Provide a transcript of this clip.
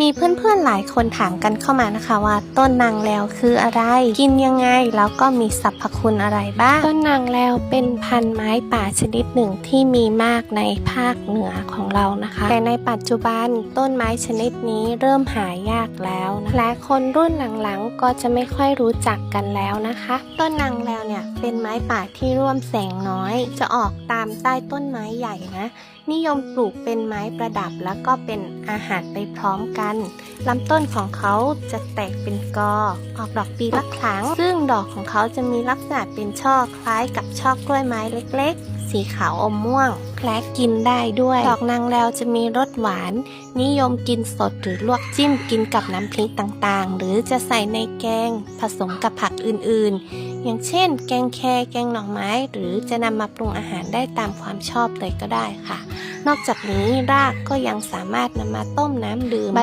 มีเพื่อนๆหลายคนถามกันเข้ามานะคะว่า ต้นนางแล้วคืออะไร กินยังไงแล้วก็มีสรรพคุณอะไรบ้าง ต้นนางแล้วเป็นพันไม้ป่าชนิดหนึ่งที่มีมากในภาคเหนือของเรานะคะ แต่ในปัจจุบันต้นไม้ชนิดนี้เริ่มหายากแล้วนะและคนรุ่นหลังๆก็จะไม่ค่อยรู้จักกันแล้วนะคะ ต้นนางแล้วเนี่ยเป็นไม้ป่าที่ร่วมแสงน้อย จะออกตามใต้ต้นไม้ใหญ่นะนิยมปลูกเป็นไม้ประดับแล้วก็เป็นอาหารไปพร้อมกันลำต้นของเขาจะแตกเป็นกอ ออกดอกปีละครั้ง ซึ่งดอกของเขาจะมีลักษณะเป็นช่อคล้ายกับช่อกล้วยไม้เล็กๆ สีขาวอมม่วง และกินได้ด้วย ดอกนางแล้วจะมีรสหวาน นิยมกินสดหรือลวกจิ้มกินกับน้ำพริกต่างๆ หรือจะใส่ในแกง ผสมกับผักอื่นๆ อย่างเช่น แกงแคแกงหน่อไม้ หรือจะนำมาปรุงอาหารได้ตามความชอบเลยก็ได้ค่ะนอกจากนี้รากก็ยังสามารถนำมาต้มน้ำดื่ม